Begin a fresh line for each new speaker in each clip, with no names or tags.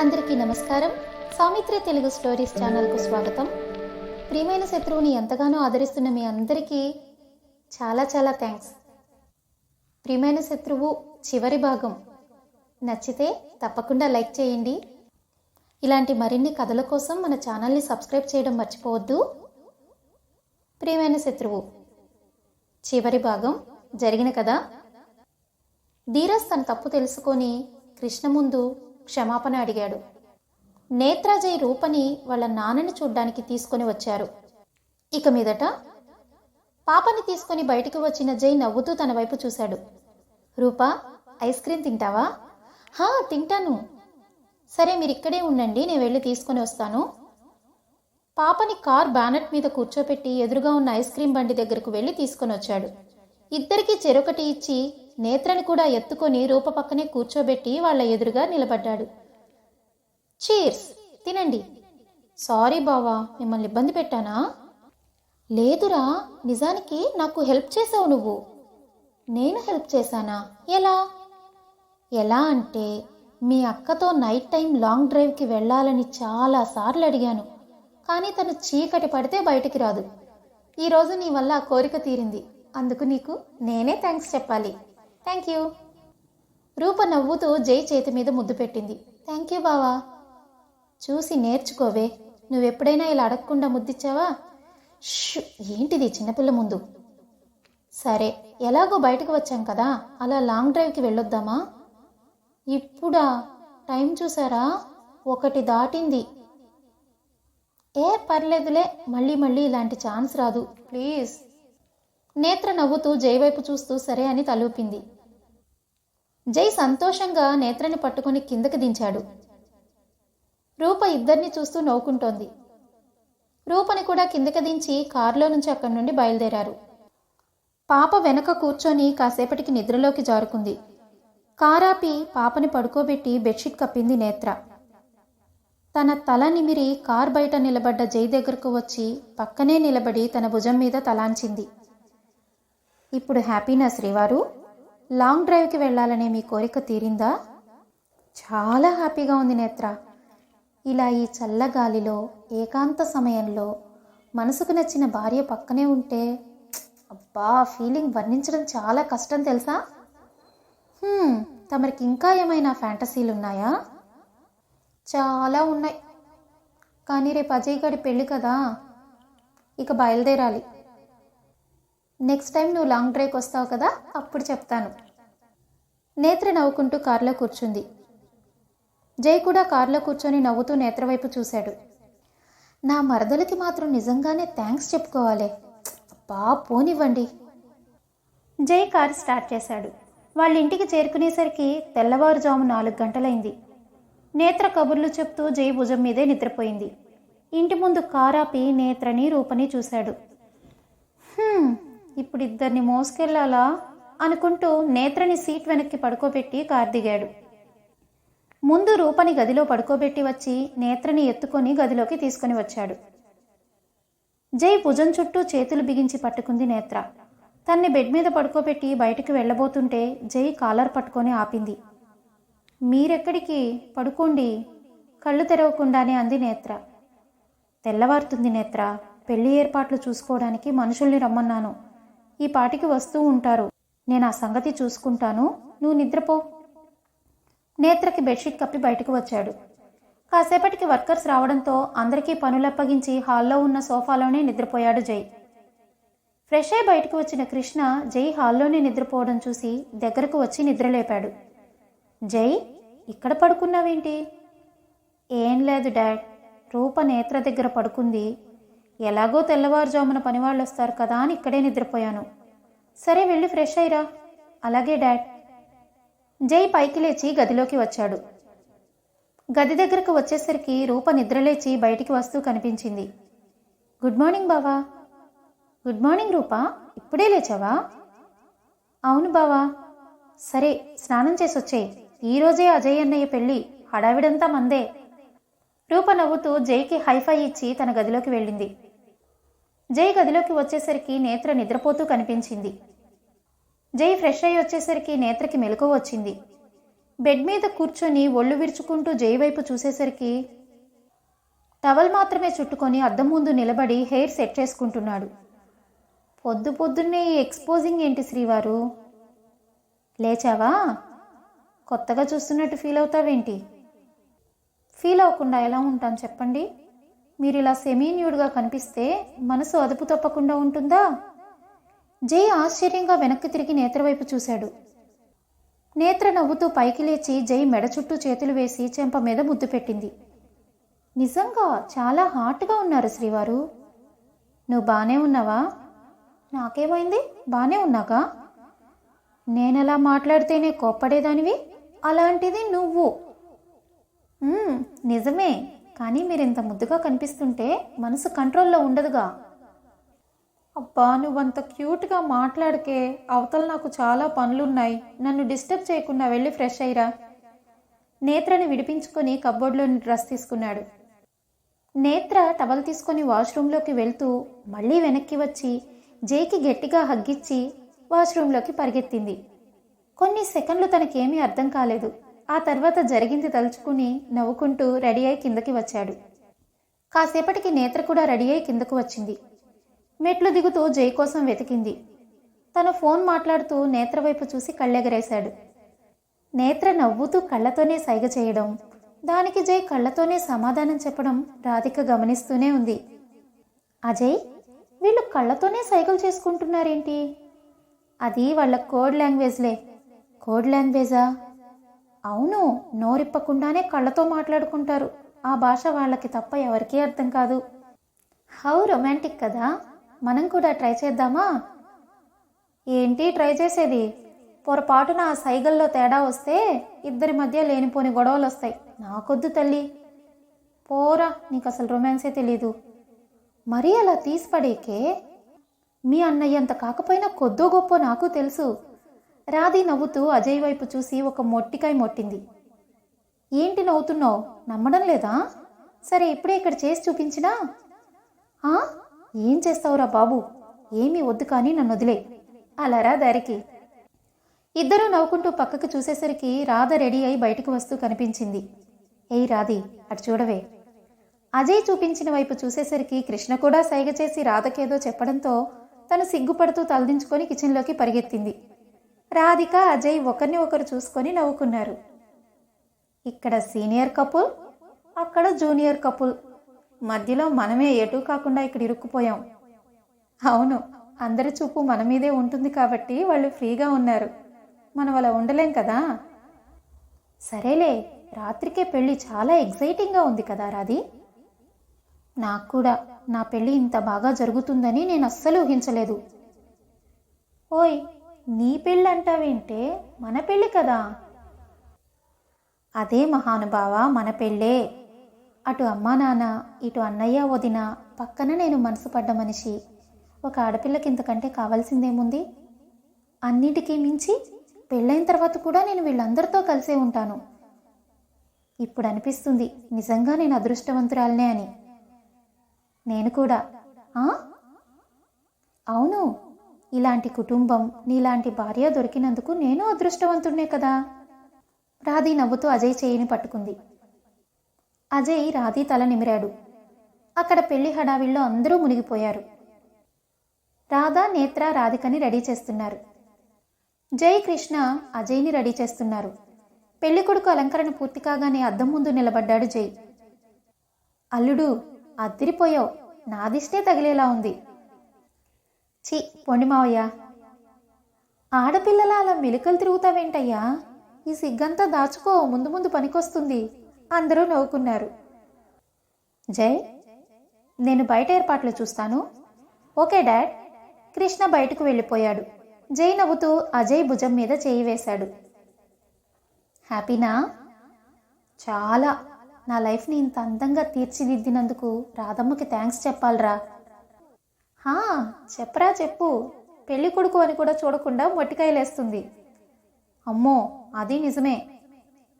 అందరికీ నమస్కారం. సామిత్రి తెలుగు స్టోరీస్ ఛానల్కు స్వాగతం. ప్రియమైన శత్రువుని ఎంతగానో ఆదరిస్తున్న మీ అందరికీ చాలా చాలా థ్యాంక్స్. ప్రియమైన శత్రువు చివరి భాగం. నచ్చితే తప్పకుండా లైక్ చేయండి. ఇలాంటి మరిన్ని కథల కోసం మన ఛానల్ని సబ్స్క్రైబ్ చేయడం మర్చిపోవద్దు. ప్రియమైన శత్రువు చివరి భాగం జరిగిన కదా ధీరజ్ తన తప్పు తెలుసుకొని కృష్ణ ముందు క్షమాపణ అడిగాడు. నేత్రాజయ్ రూపని వాళ్ళ నాన్నని చూడ్డానికి తీసుకొని వచ్చారు. ఇక మీదట పాపని తీసుకొని బయటికి వచ్చిన జై నవ్వుతూ తన వైపు చూశాడు. రూపా ఐస్ క్రీమ్ తింటావా? హా తింటాను. సరే మీరు ఇక్కడే ఉండండి నేను వెళ్ళి తీసుకొని వస్తాను. పాపని కార్ బ్యానెట్ మీద కూర్చోపెట్టి ఎదురుగా ఉన్న ఐస్ క్రీమ్ బండి దగ్గరకు వెళ్ళి తీసుకొని వచ్చాడు. ఇద్దరికీ చెరొకటి ఇచ్చి నేత్రని కూడా ఎత్తుకొని రూప పక్కనే కూర్చోబెట్టి వాళ్ళ ఎదురుగా నిలబడ్డాడు. చీర్స్ తినండి. సారీ బావా మిమ్మల్ని ఇబ్బంది పెట్టానా? లేదురా నిజానికి నాకు హెల్ప్ చేసావు నువ్వు. నేను హెల్ప్ చేశానా? ఎలా? ఎలా అంటే మీ అక్కతో నైట్ టైం లాంగ్ డ్రైవ్కి వెళ్ళాలని చాలాసార్లు అడిగాను. కానీ తను చీకటి పడితే బయటికి రాదు. ఈరోజు నీ వల్ల ఆ కోరిక తీరింది. అందుకు నీకు నేనే థ్యాంక్స్ చెప్పాలి. థ్యాంక్ యూ రూప నవ్వుతూ జై చేతి మీద ముద్దు పెట్టింది. థ్యాంక్ యూ బావా. చూసి నేర్చుకోవే నువ్వెప్పుడైనా ఇలా అడగకుండా ముద్దిచ్చావా? షూ ఏంటిది చిన్నపిల్ల ముందు? సరే ఎలాగో బయటకు వచ్చాం కదా అలా లాంగ్ డ్రైవ్కి వెళ్ళొద్దామా? ఇప్పుడా? టైం చూసారా? ఒకటి దాటింది. ఏ పర్లేదులే మళ్ళీ మళ్ళీ ఇలాంటి ఛాన్స్ రాదు. ప్లీజ్. నేత్ర నవ్వుతూ జై వైపు చూస్తూ సరే అని తలూపింది. జై సంతోషంగా నేత్రని పట్టుకొని కిందకి దించాడు. రూప ఇద్దరిని చూస్తూ నవ్వుకుంటోంది. రూపని కూడా కిందకి దించి కారులో నుంచి అక్కడి నుండి బయలుదేరారు. పాప వెనక కూర్చొని కాసేపటికి నిద్రలోకి జారుకుంది. కారాపి పాపని పడుకోబెట్టి బెడ్షీట్ కప్పింది నేత్ర. తన తల నిమిరి కార్ బయట నిలబడ్డ జై దగ్గరకు వచ్చి పక్కనే నిలబడి తన భుజం మీద తలాంచింది. ఇప్పుడు హ్యాపీనా శ్రీవారు లాంగ్ డ్రైవ్కి వెళ్ళాలనే మీ కోరిక తీరిందా? చాలా హ్యాపీగా ఉంది నేత్ర. ఇలా ఈ చల్లగాలిలో ఏకాంత సమయంలో మనసుకు నచ్చిన భార్య పక్కనే ఉంటే అబ్బా ఫీలింగ్ వర్ణించడం చాలా కష్టం తెలుసా? తమరికి ఇంకా ఏమైనా ఫ్యాంటసీలు ఉన్నాయా చాలా ఉన్నాయి. కానీ రేపు అజయ్ గారి పెళ్ళి కదా. ఇక బయలుదేరాలి. నెక్స్ట్ టైం నువ్వు లాంగ్ డ్రైవ్కి వస్తావు కదా అప్పుడు చెప్తాను. నేత్ర నవ్వుకుంటూ కారులో కూర్చుంది. జై కూడా కారులో కూర్చొని నవ్వుతూ నేత్ర వైపు చూశాడు. నా మరదలకి మాత్రం నిజంగానే థ్యాంక్స్ చెప్పుకోవాలి. అబ్బా పోనివ్వండి. జై కారు స్టార్ట్ చేశాడు. వాళ్ళ ఇంటికి చేరుకునేసరికి తెల్లవారుజాము నాలుగు గంటలైంది. నేత్ర కబుర్లు చెప్తూ జై భుజం మీదే నిద్రపోయింది. ఇంటి ముందు కారాపి నేత్రని రూపని చూశాడు. ఇప్పుడు ఇద్దరిని మోసుకెళ్ళాలా అనుకుంటూ నేత్రని సీట్ వెనక్కి పడుకోబెట్టి కారు దిగాడు. ముందు రూపని గదిలో పడుకోబెట్టి వచ్చి నేత్రని ఎత్తుకొని గదిలోకి తీసుకొని వచ్చాడు. జై భుజం చుట్టూ చేతులు బిగించి పట్టుకుంది నేత్ర. తన్ని బెడ్ మీద పడుకోబెట్టి బయటకు వెళ్ళబోతుంటే జై కాలర్ పట్టుకొని ఆపింది. మీరెక్కడికి? పడుకోండి. కళ్ళు తెరవకుండానే అంది నేత్ర. తెల్లవారుతుంది నేత్ర. పెళ్ళి ఏర్పాట్లు చూసుకోవడానికి మనుషుల్ని రమ్మన్నాను. ఈ పాటికి వస్తూ ఉంటారు. నేను ఆ సంగతి చూసుకుంటాను. నువ్వు నిద్రపో. నేత్రకి బెడ్షీట్ కప్పి బయటకు వచ్చాడు. కాసేపటికి వర్కర్స్ రావడంతో అందరికీ పనులప్పగించి హాల్లో ఉన్న సోఫాలోనే నిద్రపోయాడు జై. ఫ్రెష్ అయి బయటకు వచ్చిన కృష్ణ జై హాల్లోనే నిద్రపోవడం చూసి దగ్గరకు వచ్చి నిద్రలేపాడు. జై ఇక్కడ పడుకున్నావేంటి? ఏం లేదు డాడ్. రూప నేత్ర దగ్గర పడుకుంది. ఎలాగో తెల్లవారుజామున పనివాళ్ళు వస్తారు కదా అని ఇక్కడే నిద్రపోయాను. సరే వెళ్ళి ఫ్రెష్ అయ్యిరా అలాగే డాడ్. జై పైకి లేచి గదిలోకి వచ్చాడు. గది దగ్గరకు వచ్చేసరికి రూప నిద్రలేచి బయటికి వస్తూ కనిపించింది. గుడ్ మార్నింగ్ బావా. Good morning Rupa. ఇప్పుడే లేచావా? అవును బావా. సరే స్నానం చేసొచ్చే ఈరోజే అజయ్ అన్నయ్య పెళ్ళి. హడావిడంతా మందే. రూప నవ్వుతూ జైకి హైఫై ఇచ్చి తన గదిలోకి వెళ్ళింది. జై గదిలోకి వచ్చేసరికి నేత్ర నిద్రపోతూ కనిపించింది. జై ఫ్రెష్ అయ్యి వచ్చేసరికి నేత్రకి మెలకు వచ్చింది. బెడ్ మీద కూర్చొని ఒళ్ళు విరుచుకుంటూ జై వైపు చూసేసరికి టవల్ మాత్రమే చుట్టుకొని అద్దం ముందు నిలబడి హెయిర్ సెట్ చేసుకుంటున్నాడు. పొద్దు పొద్దున్నే ఈ ఎక్స్పోజింగ్ ఏంటి శ్రీవారు? లేచావా? కొత్తగా చూస్తున్నట్టు ఫీల్ అవుతావేంటి? ఫీల్ అవ్వకుండా ఎలా ఉంటాను చెప్పండి? మీరు ఇలా సెమీన్యూడ్గా కనిపిస్తే మనసు అదుపు తప్పకుండా ఉంటుందా? జై ఆశ్చర్యంగా వెనక్కి తిరిగి నేత్రవైపు చూశాడు. నేత్ర నవ్వుతూ పైకి లేచి జై మెడ చుట్టూ చేతులు వేసి చెంప మీద ముద్దు పెట్టింది. నిజంగా చాలా హాట్గా ఉన్నారు శ్రీవారు. నువ్వు బాగానే ఉన్నావా? నాకేమైంది? బాగానే ఉన్నాగా? నేనెలా మాట్లాడితేనే కోప్పడేదానివి? అలాంటిది నువ్వు. నిజమే. కానీ మీరు ఇంత ముద్దుగా కనిపిస్తుంటే మనసు కంట్రోల్లో ఉండదుగా. అబ్బా నువ్వంత క్యూట్గా మాట్లాడకే అవతల నాకు చాలా పనులున్నాయి. నన్ను డిస్టర్బ్ చేయకుండా వెళ్ళి ఫ్రెష్ అయ్యిరా. నేత్రని విడిపించుకొని కబ్బోర్డ్లోని డ్రెస్ తీసుకున్నాడు. నేత్ర టవల్ తీసుకొని వాష్రూమ్లోకి వెళ్తూ మళ్ళీ వెనక్కి వచ్చి జేకి గట్టిగా హగ్గిచ్చి వాష్రూమ్లోకి పరిగెత్తింది. కొన్ని సెకండ్లు తనకేమీ అర్థం కాలేదు. ఆ తర్వాత జరిగింది తలుచుకుని నవ్వుకుంటూ రెడీ అయి కిందకి వచ్చాడు. కాసేపటికి నేత్ర కూడా రెడీ అయి కిందకు వచ్చింది. మెట్లు దిగుతూ జై కోసం వెతికింది. తను ఫోన్ మాట్లాడుతూ నేత్ర వైపు చూసి కళ్ళెగరేశాడు. నేత్ర నవ్వుతూ కళ్ళతోనే సైగ చేయడం దానికి జై కళ్ళతోనే సమాధానం చెప్పడం రాధిక గమనిస్తూనే ఉంది. అజయ్ వీళ్ళు కళ్ళతోనే సైకిల్ చేసుకుంటున్నారేంటి? అది వాళ్ళ కోడ్ లాంగ్వేజ్లే. కోడ్ లాంగ్వేజా? అవును నోరిప్పకుండానే కళ్ళతో మాట్లాడుకుంటారు. ఆ భాష వాళ్ళకి తప్ప ఎవరికీ అర్థం కాదు. హౌ రొమాంటిక్ కదా. మనం కూడా ట్రై చేద్దామా? ఏంటి ట్రై చేసేది? పొరపాటున ఆ సైగల్లో తేడా వస్తే ఇద్దరి మధ్య లేనిపోని గొడవలు వస్తాయి నాకొద్దు తల్లి. పోరా నీకు అసలు రొమాన్సే తెలీదు. మరీ అలా తీసిపడేకే? మీ అన్నయ్యంత కాకపోయినా కొద్దో గొప్ప నాకు తెలుసు. రాధి నవ్వుతూ అజయ్ వైపు చూసి ఒక మొట్టికాయ మొట్టింది. ఏంటి నవ్వుతున్నావు? నమ్మడం లేదా? సరే ఇప్పుడే ఇక్కడ చేసి చూపించినా? ఆ? ఏం చేస్తావురా బాబు? ఏమీ వద్దు కానీ నన్ను వదిలే. అలారా దారికి. ఇద్దరూ నవ్వుకుంటూ పక్కకు చూసేసరికి రాధ రెడీ అయి బయటకు వస్తూ కనిపించింది. ఏయ్ రాధి అటు చూడవే. అజయ్ చూపించిన వైపు చూసేసరికి కృష్ణ కూడా సైగ చేసి రాధకేదో చెప్పడంతో తను సిగ్గుపడుతూ తలదించుకొని కిచెన్లోకి పరిగెత్తింది. రాధిక అజయ్ ఒకరిని ఒకరు చూసుకొని నవ్వుకున్నారు. ఇక్కడ సీనియర్ కపుల్ అక్కడ జూనియర్ కపుల్. మధ్యలో మనమే ఎటూ కాకుండా ఇక్కడ ఇరుక్కుపోయాం. అవును అందరి చూపు మన మీదే ఉంటుంది కాబట్టి వాళ్ళు ఫ్రీగా ఉన్నారు. మనం అలా ఉండలేం కదా? సరేలే రాత్రికే పెళ్ళి చాలా ఎగ్జైటింగ్గా ఉంది కదా రాధి? నాకు కూడా నా పెళ్ళి ఇంత బాగా జరుగుతుందని నేను అస్సలు ఊహించలేదు. ఓయ్ నీ పెళ్ళి అంటావేంటే మన పెళ్ళి కదా? అదే మహానుభావ మన పెళ్ళే. అటు అమ్మా నాన్న ఇటు అన్నయ్య వదిన పక్కన నేను మనసు పడ్డ మనిషి. ఒక ఆడపిల్లకి ఇంతకంటే కావాల్సిందేముంది? అన్నిటికీ మించి పెళ్ళైన తర్వాత కూడా నేను వీళ్ళందరితో కలిసే ఉంటాను. ఇప్పుడు అనిపిస్తుంది నిజంగా నేను అదృష్టవంతురాలనే అని. నేను కూడా. అవును. ఇలాంటి కుటుంబం నీలాంటి భార్య దొరికినందుకు నేను అదృష్టవంతుడినే కదా. రాధి నవ్వుతూ అజయ్ చేయిని పట్టుకుంది. అజయ్ రాధి తల నిమిరాడు. అక్కడ పెళ్ళి హడావిల్లో అందరూ మునిగిపోయారు. రాధా నేత్ర రాధికని రెడీ చేస్తున్నారు. జై కృష్ణ అజయ్ని రెడీ చేస్తున్నారు. పెళ్ళి కొడుకు అలంకరణ పూర్తి కాగానే అద్దం ముందు నిలబడ్డాడు జై. అల్లుడు అద్దిరిపోయావు. నాదిష్టే తగిలేలా ఉంది. ఛీ పొండి మావయ్య. ఆడపిల్లల అలా మెలికలు తిరుగుతావేంటయ్యా? ఈ సిగ్గంతా దాచుకో ముందు ముందు పనికొస్తుంది. అందరూ నవ్వుకున్నారు. జై నేను బయట ఏర్పాట్లు చూస్తాను. Okay dad. కృష్ణ బయటకు వెళ్ళిపోయాడు. జై నవ్వుతూ అజయ్ భుజం మీద చేయి వేశాడు. హ్యాపీనా? చాలా. నా లైఫ్ని ఇంత అందంగా తీర్చిదిద్దినందుకు రాధమ్మకి థ్యాంక్స్ చెప్పాలరా. హా చెప్పరా చెప్పు. పెళ్ళి కొడుకు అని కూడా చూడకుండా మొట్టికాయలేస్తుంది. అమ్మో అది నిజమే.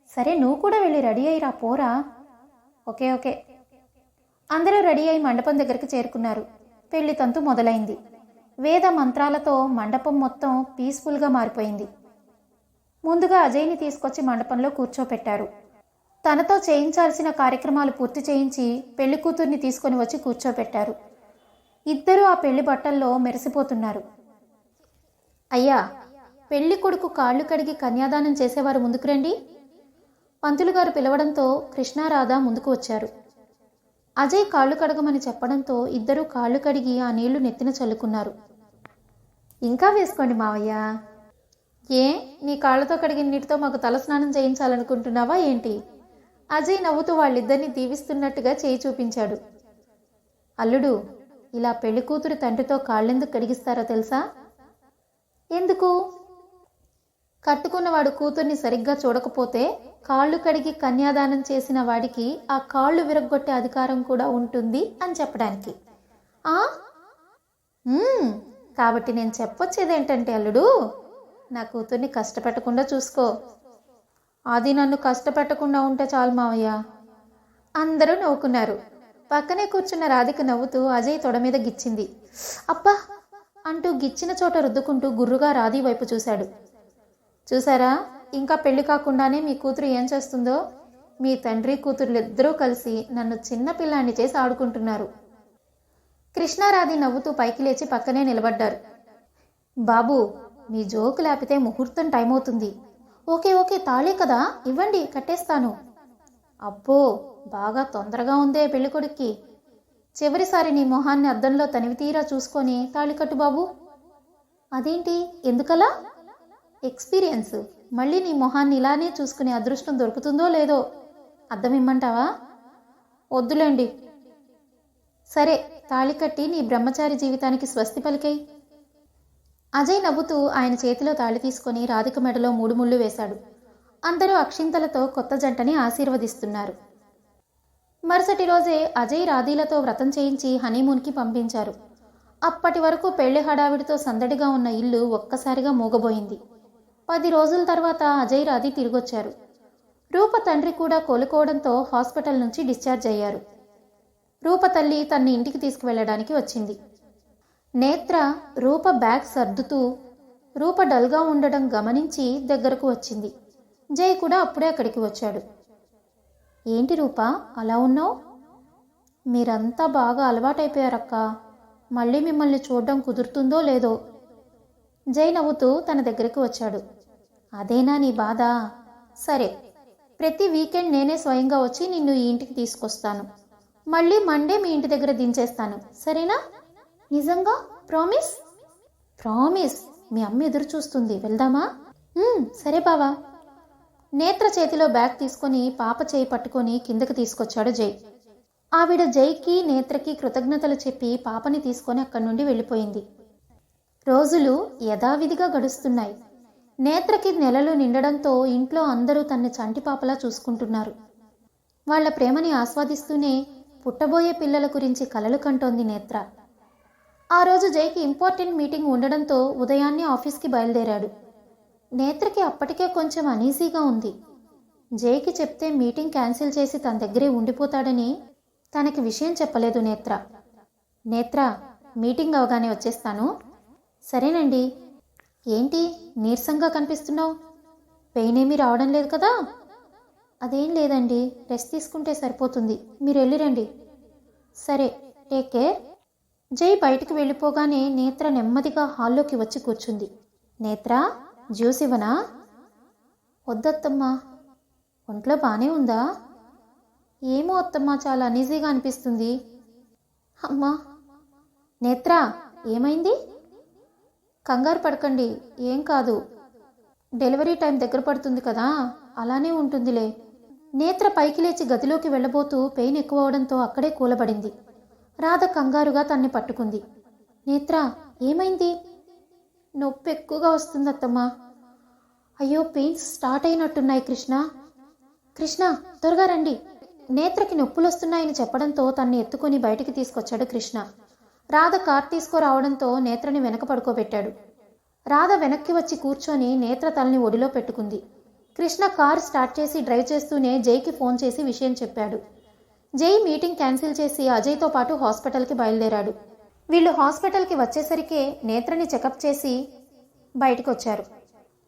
సరే నువ్వు కూడా వెళ్ళి రెడీ అయ్యిరా పోరా. Okay okay. అందరూ రెడీ అయి మండపం దగ్గరికి చేరుకున్నారు. పెళ్ళి తంతు మొదలైంది. వేద మంత్రాలతో మండపం మొత్తం పీస్ఫుల్గా మారిపోయింది. ముందుగా అజయ్ని తీసుకొచ్చి మండపంలో కూర్చోపెట్టారు తనతో చేయించాల్సిన కార్యక్రమాలు పూర్తి చేయించి పెళ్ళి కూతుర్ని తీసుకొని వచ్చి కూర్చోపెట్టారు. ఇద్దరూ ఆ పెళ్ళి బట్టల్లో మెరిసిపోతున్నారు. అయ్యా పెళ్ళి కొడుకు కాళ్ళు కడిగి కన్యాదానం చేసేవారు ముందుకు రండి. పంతులు గారు పిలవడంతో కృష్ణారాధ ముందుకు వచ్చారు. అజయ్ కాళ్ళు కడగమని చెప్పడంతో ఇద్దరూ కాళ్ళు కడిగి ఆ నీళ్ళు నెత్తిన చల్లుకున్నారు. ఇంకా వేసుకోండి మావయ్య. ఏ నీ కాళ్ళతో కడిగిన నీటితో మాకు తలస్నానం చేయించాలనుకుంటున్నావా ఏంటి? అజయ్ నవ్వుతూ వాళ్ళిద్దరిని దీవిస్తున్నట్టుగా చేయి చూపించాడు. అల్లుడు ఇలా పెళ్ళి కూతురు తండ్రితో కాళ్ళెందుకు కడిగిస్తారో తెలుసా? ఎందుకు? కట్టుకున్నవాడు కూతుర్ని సరిగ్గా చూడకపోతే కాళ్ళు కడిగి కన్యాదానం చేసిన వాడికి ఆ కాళ్ళు విరగ్గొట్టే అధికారం కూడా ఉంటుంది అని చెప్పడానికి. ఆ? కాబట్టి నేను చెప్పొచ్చేది ఏంటంటే అల్లుడు నా కూతుర్ని కష్టపెట్టకుండా చూసుకో. అది నన్ను కష్టపెట్టకుండా ఉంటే చాలు మావయ్య. అందరూ నవ్వుకున్నారు. పక్కనే కూర్చున్న రాధిక నవ్వుతూ అజయ్ తొడ మీద గిచ్చింది. అబ్బా అంటూ గిచ్చిన చోట రుద్దుకుంటూ గుర్రుగా రాధి వైపు చూశాడు. చూసారా ఇంకా పెళ్ళి కాకుండానే మీ కూతురు ఏం చేస్తుందో? మీ తండ్రి కూతురులు ఇద్దరూ కలిసి నన్ను చిన్న పిల్లాన్ని చేసి ఆడుకుంటున్నారు. కృష్ణారాధి నవ్వుతూ పైకి లేచి పక్కనే నిలబడ్డారు. బాబు మీ జోకు లేపితే ముహూర్తం టైం అవుతుంది ఓకే ఓకే తాళే కదా. ఇవ్వండి కట్టేస్తాను. అబ్బో! బాగా తొందరగా ఉందే పెళ్ళికొడుక్కి. చివరిసారి నీ మొహాన్ని అద్దంలో తనివి తీరా చూసుకొని తాళికట్టు బాబు. అదేంటి? ఎందుకలా? ఎక్స్పీరియన్స్. మళ్ళీ నీ మొహాన్ని ఇలానే చూసుకునే అదృష్టం దొరుకుతుందో లేదో. అద్దం ఇమ్మంటావా వద్దులేండి. సరే తాళి కట్టి నీ బ్రహ్మచారి జీవితానికి స్వస్తి పలికై అజయ్ నవ్వుతూ ఆయన చేతిలో తాళి తీసుకొని రాధిక మెడలో మూడు ముళ్ళు వేశాడు. అందరూ అక్షింతలతో కొత్త జంటని ఆశీర్వదిస్తున్నారు. మరుసటి రోజే అజయ్ రాధీలతో వ్రతం చేయించి హనీమూన్కి పంపించారు. అప్పటి వరకు పెళ్ళి హడావిడితో సందడిగా ఉన్న ఇల్లు ఒక్కసారిగా మూగబోయింది. పది రోజుల తర్వాత అజయ్ రాధి తిరిగొచ్చారు. రూప తండ్రి కూడా కోలుకోవడంతో హాస్పిటల్ నుంచి డిశ్చార్జ్ అయ్యారు. రూప తల్లి తన్ని ఇంటికి తీసుకువెళ్ళడానికి వచ్చింది. నేత్ర రూప బ్యాగ్ సర్దుతూ రూప డల్గా ఉండడం గమనించి దగ్గరకు వచ్చింది. జై కూడా అప్పుడే అక్కడికి వచ్చాడు. ఏంటి రూప? అలా ఉన్నావు? మీరంతా బాగా అలవాటైపోయారక్క. మళ్ళీ మిమ్మల్ని చూడడం కుదురుతుందో లేదో. జై నవ్వుతూ తన దగ్గరికి వచ్చాడు. అదేనా నీ బాధ? సరే. ప్రతి వీకెండ్ నేనే స్వయంగా వచ్చి నిన్ను ఈ ఇంటికి తీసుకొస్తాను. మళ్ళీ మండే మీ ఇంటి దగ్గర దించేస్తాను. సరేనా? నిజంగా? ప్రామిస్? ప్రామిస్. మీ అమ్మ ఎదురు చూస్తుంది వెళ్దామా సరే బావా. నేత్ర చేతిలో బ్యాగ్ తీసుకొని పాప చేయి పట్టుకొని కిందకి తీసుకొచ్చాడు జై. ఆవిడ జైకి నేత్రకి కృతజ్ఞతలు చెప్పి పాపని తీసుకొని అక్కడి నుండి వెళ్ళిపోయింది. రోజులు యథావిధిగా గడుస్తున్నాయి. నేత్రకి నెలలు నిండడంతో ఇంట్లో అందరూ తన్ని చంటిపాపలా చూసుకుంటున్నారు. వాళ్ళ ప్రేమని ఆస్వాదిస్తూనే పుట్టబోయే పిల్లల గురించి కలలు కంటోంది నేత్ర. ఆ రోజు జైకి ఇంపార్టెంట్ మీటింగ్ ఉండడంతో ఉదయాన్నే ఆఫీస్కి బయలుదేరాడు. నేత్రకి అప్పటికే కొంచెం అనీజీగా ఉంది. జైకి చెప్తే మీటింగ్ క్యాన్సిల్ చేసి తన దగ్గరే ఉండిపోతాడని తనకి విషయం చెప్పలేదు నేత్ర. నేత్ర మీటింగ్ అవగానే వచ్చేస్తాను. సరేనండి. ఏంటి? నీరసంగా కనిపిస్తున్నావు. పెయిన్ ఏమీ రావడం లేదు కదా? అదేం లేదండి. రెస్ట్ తీసుకుంటే సరిపోతుంది. మీరు వెళ్ళిరండి. సరే టేక్ కేర్. జై బయటికి వెళ్ళిపోగానే నేత్ర నెమ్మదిగా హాల్లోకి వచ్చి కూర్చుంది. నేత్ర? జ్యూస్ ఇవ్వనా వద్దత్తమ్మా ఒంట్లో బాగానే ఉందా? ఏమో అత్తమ్మా చాలా అనీజీగా అనిపిస్తుంది. అమ్మా నేత్ర ఏమైంది? కంగారు పడకండి ఏం కాదు. డెలివరీ టైం దగ్గర పడుతుంది కదా అలానే ఉంటుందిలే. నేత్ర పైకి లేచి గదిలోకి వెళ్ళబోతూ పెయిన్ ఎక్కువ అవడంతో అక్కడే కూలబడింది. రాధ కంగారుగా తన్ని పట్టుకుంది. నేత్ర ఏమైంది? నొప్పి ఎక్కువగా వస్తుంది అత్తమ్మా. అయ్యో పెయిన్స్ స్టార్ట్ అయినట్టున్నాయి కృష్ణ. కృష్ణ త్వరగా రండి. నేత్రకి నొప్పులు వస్తున్నాయని చెప్పడంతో తన్ని ఎత్తుకొని బయటికి తీసుకొచ్చాడు కృష్ణ. రాధ కార్ తీసుకురావడంతో నేత్రని వెనక పడుకోబెట్టాడు. రాధ వెనక్కి వచ్చి కూర్చొని నేత్ర తలని ఒడిలో పెట్టుకుంది. కృష్ణ కార్ స్టార్ట్ చేసి డ్రైవ్ చేస్తూనే జైకి ఫోన్ చేసి విషయం చెప్పాడు. జై మీటింగ్ క్యాన్సిల్ చేసి అజయ్తో పాటు హాస్పిటల్కి బయలుదేరాడు. వీళ్ళు హాస్పిటల్కి వచ్చేసరికే నేత్రని చెకప్ చేసి బయటకు వచ్చారు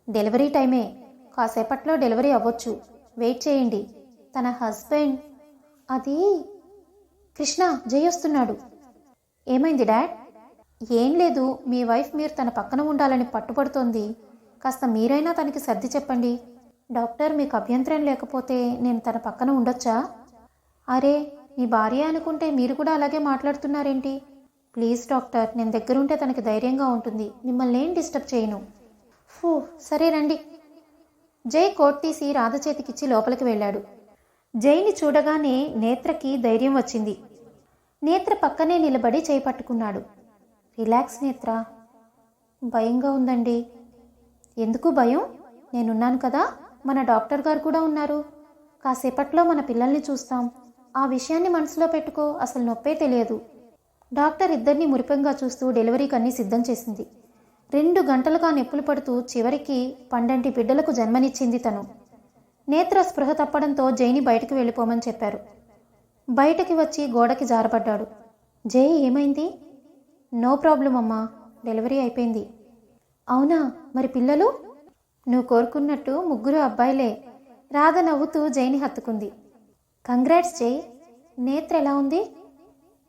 డెలివరీ టైమే. కాసేపట్లో డెలివరీ అవ్వచ్చు. వెయిట్ చేయండి. తన హస్బెండ్ అది కృష్ణ జై వస్తున్నాడు ఏమైంది డాడ్? ఏం లేదు. మీ వైఫ్ మీరు తన పక్కన ఉండాలని పట్టుబడుతోంది. కాస్త మీరైనా తనకి సర్ది చెప్పండి. డాక్టర్ మీకు అభ్యంతరం లేకపోతే నేను తన పక్కన ఉండొచ్చా? అరే మీ భార్య అనుకుంటే మీరు కూడా అలాగే మాట్లాడుతున్నారేంటి? ప్లీజ్ డాక్టర్ నేను దగ్గరుంటే తనకి ధైర్యంగా ఉంటుంది. మిమ్మల్ని ఏం డిస్టర్బ్ చేయను. ఫూ సరే రండి. జై కోట్ తీసి రాధ చేతికిచ్చి లోపలికి వెళ్ళాడు. జైని చూడగానే నేత్రకి ధైర్యం వచ్చింది. నేత్ర పక్కనే నిలబడి చేయి పట్టుకున్నాడు రిలాక్స్ నేత్ర. భయంగా ఉందండి. ఎందుకు భయం? నేనున్నాను కదా. మన డాక్టర్ గారు కూడా ఉన్నారు. కాసేపట్లో మన పిల్లల్ని చూస్తాం. ఆ విషయాన్ని మనసులో పెట్టుకో. అసలు నొప్పే తెలియదు. డాక్టర్ ఇద్దరిని మురిపంగా చూస్తూ డెలివరీకి అన్ని సిద్ధం చేసింది. రెండు గంటలుగా నొప్పులు పడుతూ చివరికి పండంటి బిడ్డలకు జన్మనిచ్చింది తను. నేత్ర స్పృహ తప్పడంతో జైని బయటకు వెళ్ళిపోమని చెప్పారు. బయటకి వచ్చి గోడకి జారపడ్డాడు. జై ఏమైంది? నో ప్రాబ్లం అమ్మా డెలివరీ అయిపోయింది. అవునా మరి పిల్లలు? నువ్వు కోరుకున్నట్టు ముగ్గురు అబ్బాయిలే. రాధ నవ్వుతూ జైని హత్తుకుంది. కంగ్రాట్స్ జై నేత్ర ఎలా ఉంది?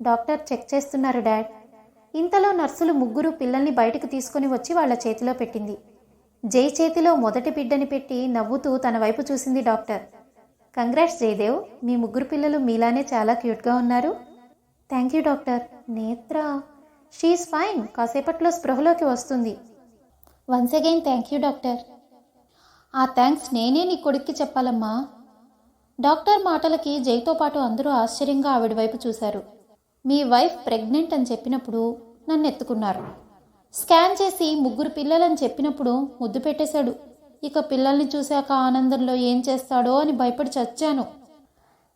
డాక్టర్ చెక్ చేస్తున్నారు డాడ్. ఇంతలో నర్సులు ముగ్గురు పిల్లల్ని బయటకు తీసుకుని వచ్చి వాళ్ళ చేతిలో పెట్టింది. జై చేతిలో మొదటి బిడ్డని పెట్టి నవ్వుతూ తన వైపు చూసింది డాక్టర్. కంగ్రాట్స్ జయదేవ్. మీ ముగ్గురు పిల్లలు మీలానే చాలా క్యూట్గా ఉన్నారు. Thank you doctor. Netra. She's fine. కాసేపట్లో స్పృహలోకి వస్తుంది. Once again thank you doctor. ఆ థ్యాంక్స్ నేనే నీ కొడుక్కి చెప్పాలమ్మా. డాక్టర్ మాటలకి జైతో పాటు అందరూ ఆశ్చర్యంగా ఆవిడ వైపు చూశారు. మీ వైఫ్ ప్రెగ్నెంట్ అని చెప్పినప్పుడు నన్ను ఎత్తుకున్నారు స్కాన్ చేసి ముగ్గురు పిల్లలని చెప్పినప్పుడు ముద్దు పెట్టేశాడు. ఇక పిల్లల్ని చూశాక ఆనందంలో ఏం చేస్తాడో అని భయపడి చచ్చాను.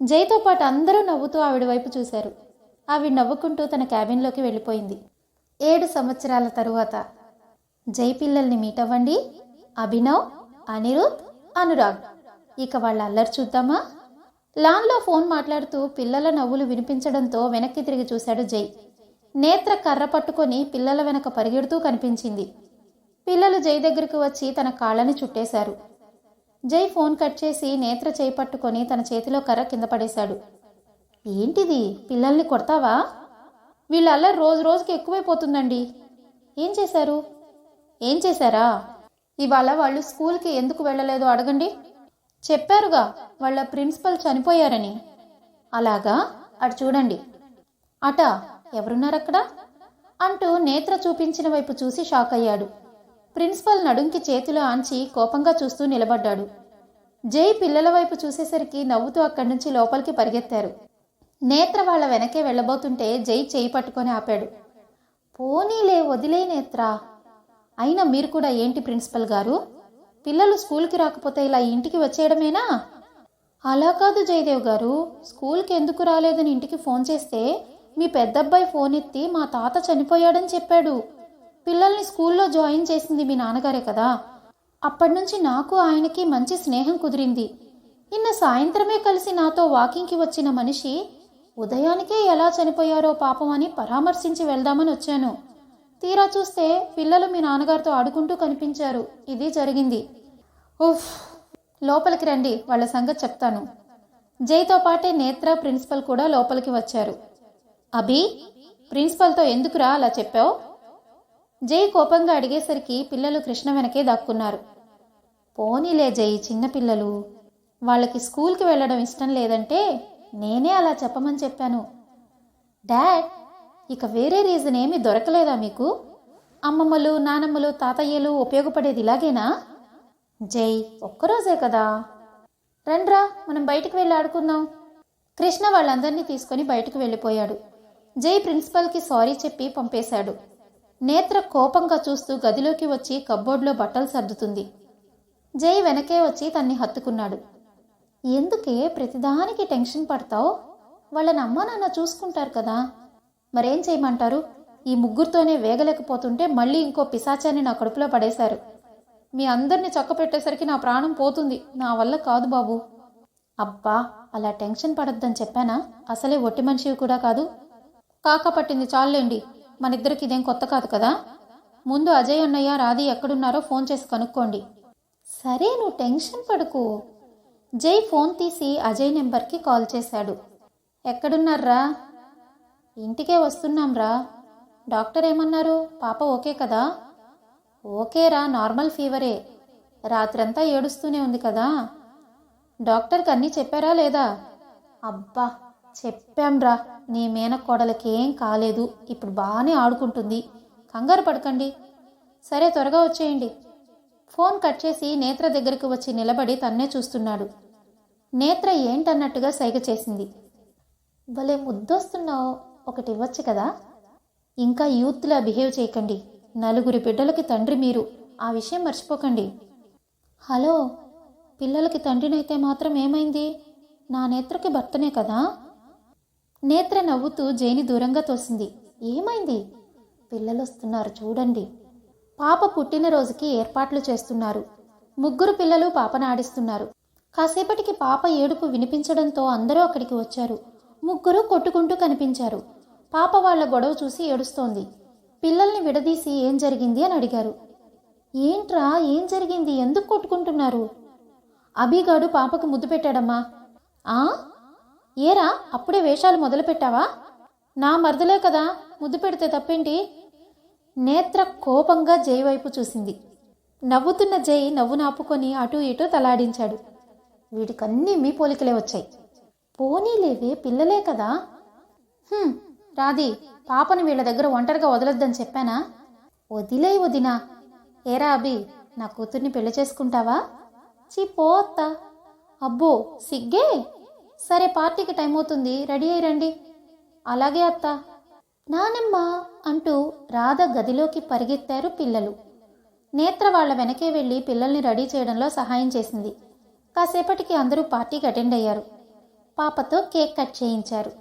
జైతో పాటు అందరూ నవ్వుతూ ఆవిడ వైపు చూశారు. ఆవిడ నవ్వుకుంటూ తన క్యాబిన్లోకి వెళ్ళిపోయింది. ఏడు సంవత్సరాల తరువాత జై పిల్లల్ని మీట్ అవ్వండి. అభినవ్ అనిరుద్ అనురాగ్. ఇక వాళ్ళ అల్లరి చూద్దామా? లాన్లో ఫోన్ మాట్లాడుతూ పిల్లల నవ్వులు వినిపించడంతో వెనక్కి తిరిగి చూశాడు జై. నేత్ర కర్ర పట్టుకొని పిల్లల వెనక పరిగెడుతూ కనిపించింది. పిల్లలు జై దగ్గరకు వచ్చి తన కాళ్ళని చుట్టేశారు. జై ఫోన్ కట్ చేసి నేత్ర చేయి పట్టుకొని తన చేతిలో కర్ర కింద పడేశాడు. ఏంటిది? పిల్లల్ని కొడతావా? వీళ్ళ అల్లరి రోజు రోజుకి ఎక్కువైపోతుందండి. ఏం చేశారు? ఏం చేశారా? ఇవాళ వాళ్ళు స్కూల్కి ఎందుకు వెళ్ళలేదో అడగండి. చెప్పారుగా వాళ్ళ ప్రిన్సిపల్ చనిపోయారని. అలాగా? అటు చూడండి. అట ఎవరున్నారక్కడ? అంటూ నేత్ర చూపించిన వైపు చూసి షాక్ అయ్యాడు. ప్రిన్సిపల్ నడుంకి చేతిలో ఆంచి కోపంగా చూస్తూ నిలబడ్డాడు. జై పిల్లల వైపు చూసేసరికి నవ్వుతూ అక్కడి నుంచి లోపలికి పరిగెత్తారు. నేత్ర వాళ్ళ వెనకే వెళ్ళబోతుంటే జై చేయి పట్టుకొని ఆపాడు. పోనీలే వదిలే నేత్ర. అయినా మీరు కూడా ఏంటి ప్రిన్సిపల్ గారు? పిల్లలు స్కూల్కి రాకపోతే ఇలా ఇంటికి వచ్చేయడమేనా? అలా కాదు జయదేవ్ గారు. స్కూల్కి ఎందుకు రాలేదని ఇంటికి ఫోన్ చేస్తే మీ పెద్దబ్బాయి ఫోన్ ఎత్తి మా తాత చనిపోయాడని చెప్పాడు. పిల్లల్ని స్కూల్లో జాయిన్ చేసింది మీ నాన్నగారే కదా. అప్పటి నుంచి నాకు ఆయనకి మంచి స్నేహం కుదిరింది. నిన్న సాయంత్రమే కలిసి నాతో వాకింగ్కి వచ్చిన మనిషి ఉదయానికే ఎలా చనిపోయారో పాపం అని పరామర్శించి వెళ్దామని వచ్చాను. తీరా చూస్తే పిల్లలు మీ నాన్నగారితో ఆడుకుంటూ కనిపించారు. ఇది జరిగింది. ఉఫ్! లోపలికి రండి వాళ్ళ సంగతి చెప్తాను. జైతో పాటే నేత్ర ప్రిన్సిపల్ కూడా లోపలికి వచ్చారు. అభి ప్రిన్సిపల్తో ఎందుకురా అలా చెప్పావు? జై కోపంగా అడిగేసరికి పిల్లలు కృష్ణ వెనకే దాక్కున్నారు. పోనీలే జై చిన్నపిల్లలు వాళ్ళకి స్కూల్కి వెళ్ళడం ఇష్టం లేదంటే నేనే అలా చెప్పమని చెప్పాను. డాడ్ ఇక వేరే రీజన్ ఏమీ దొరకలేదా మీకు? అమ్మమ్మలు నానమ్మలు తాతయ్యలు ఉపయోగపడేది ఇలాగేనా? జై ఒక్కరోజే కదా. రండ్రా మనం బయటికి వెళ్ళి ఆడుకుందాం. కృష్ణ వాళ్ళందరినీ తీసుకొని బయటకు వెళ్ళిపోయాడు. జై ప్రిన్సిపల్కి సారీ చెప్పి పంపేశాడు. నేత్ర కోపంగా చూస్తూ గదిలోకి వచ్చి కబ్బోర్డ్లో బట్టలు సర్దుతుంది. జై వెనకే వచ్చి తన్ని హత్తుకున్నాడు. ఎందుకే? ప్రతిదానికి టెన్షన్ పడతావు? వాళ్ళని అమ్మా నాన్న చూసుకుంటారు కదా. మరేం చేయమంటారు? ఈ ముగ్గురితోనే వేగలేకపోతుంటే మళ్ళీ ఇంకో పిశాచాన్ని నా కడుపులో పడేశారు. మీ అందరిని చక్క పెట్టేసరికి నా ప్రాణం పోతుంది. నా వల్ల కాదు బాబు. అబ్బా అలా టెన్షన్ పడొద్దని చెప్పానా? అసలే ఒట్టి మనిషివి కూడా కాదు. కాక పట్టింది చాలండి మన ఇద్దరికి ఇదేం కొత్త కాదు కదా? ముందు అజయ్ అన్నయ్య రాధి ఎక్కడున్నారో ఫోన్ చేసి కనుక్కోండి. సరే నువ్వు టెన్షన్ పడుకు. జై ఫోన్ తీసి అజయ్ నెంబర్కి కాల్ చేశాడు. ఎక్కడున్నారా ఇంటికే వస్తున్నాంరా. డాక్టర్ ఏమన్నారు? పాప ఓకే కదా? ఓకేరా నార్మల్ ఫీవరే. రాత్రంతా ఏడుస్తూనే ఉంది కదా? డాక్టర్కి అన్నీ చెప్పారా లేదా? అబ్బా చెప్పాంరా. నీ మేనకోడలకి ఏం కాలేదు. ఇప్పుడు బాగానే ఆడుకుంటుంది. కంగారు పడకండి. సరే త్వరగా వచ్చేయండి. ఫోన్ కట్ చేసి నేత్ర దగ్గరికి వచ్చి నిలబడి తన్నే చూస్తున్నాడు. నేత్ర ఏంటన్నట్టుగా సైగ చేసింది. భలే ముద్దొస్తున్నావు. ఒకటి ఇవ్వచ్చు కదా? ఇంకా యూత్లా బిహేవ్ చేయకండి. నలుగురి బిడ్డలకి తండ్రి మీరు. ఆ విషయం మర్చిపోకండి. హలో? పిల్లలకి తండ్రినైతే మాత్రం ఏమైంది? నా నేత్రకి భర్తనే కదా? నేత్ర నవ్వుతూ జైని దూరంగా తోసింది. ఏమైంది? పిల్లలు వస్తున్నారు చూడండి. పాప పుట్టినరోజుకి ఏర్పాట్లు చేస్తున్నారు. ముగ్గురు పిల్లలు పాపను ఆడిస్తున్నారు. కాసేపటికి పాప ఏడుపు వినిపించడంతో అందరూ అక్కడికి వచ్చారు. ముగ్గురు కొట్టుకుంటూ కనిపించారు. పాప వాళ్ళ గొడవ చూసి ఏడుస్తోంది. పిల్లల్ని విడదీసి ఏం జరిగింది అని అడిగారు. ఏంట్రా ఏం జరిగింది? ఎందుకు కొట్టుకుంటున్నారు? అభిగాడు పాపకు ముద్దు పెట్టాడమ్మా. ఆ? ఏరా అప్పుడే వేషాలు మొదలు పెట్టావా నా మరదలే కదా ముద్దు పెడితే తప్పేంటి? నేత్ర కోపంగా జై వైపు చూసింది. నవ్వుతున్న జై నవ్వు నాపుకొని అటూ ఇటూ తలాడించాడు. వీడికన్నీ మీ పోలికలే వచ్చాయి. పోనీలేవే పిల్లలే కదా. రాది పాపను వీళ్ళ దగ్గర ఒంటరిగా వదలొద్దని చెప్పానా? వదిలే వదినా. ఏరా అభి నా కూతుర్ని పెళ్ళి చేసుకుంటావా? చీ పోత్తా అబ్బో సిగ్గే? సరే పార్టీకి టైం అవుతుంది రెడీ అయ్యి రండి. అలాగే అత్త. నానమ్మ అంటూ రాధ గదిలోకి పరిగెత్తారు పిల్లలు. నేత్ర వాళ్ళ వెనకే వెళ్ళి పిల్లల్ని రెడీ చేయడంలో సహాయం చేసింది. కాసేపటికి అందరూ పార్టీకి అటెండ్ అయ్యారు. పాపతో కేక్ కట్ చేయించారు.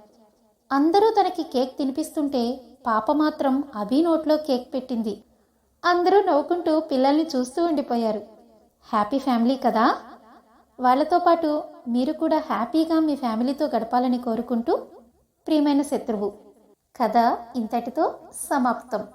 అందరూ తనకి కేక్ తినిపిస్తుంటే పాప మాత్రం అభి నోట్లో కేక్ పెట్టింది. అందరూ నవ్వుకుంటూ పిల్లల్ని చూస్తూ ఉండిపోయారు. హ్యాపీ ఫ్యామిలీ కదా? వాళ్ళతో పాటు మీరు కూడా హ్యాపీగా మీ ఫ్యామిలీతో గడపాలని కోరుకుంటూ ప్రియమైన శత్రువు కథ ఇంతటితో సమాప్తం.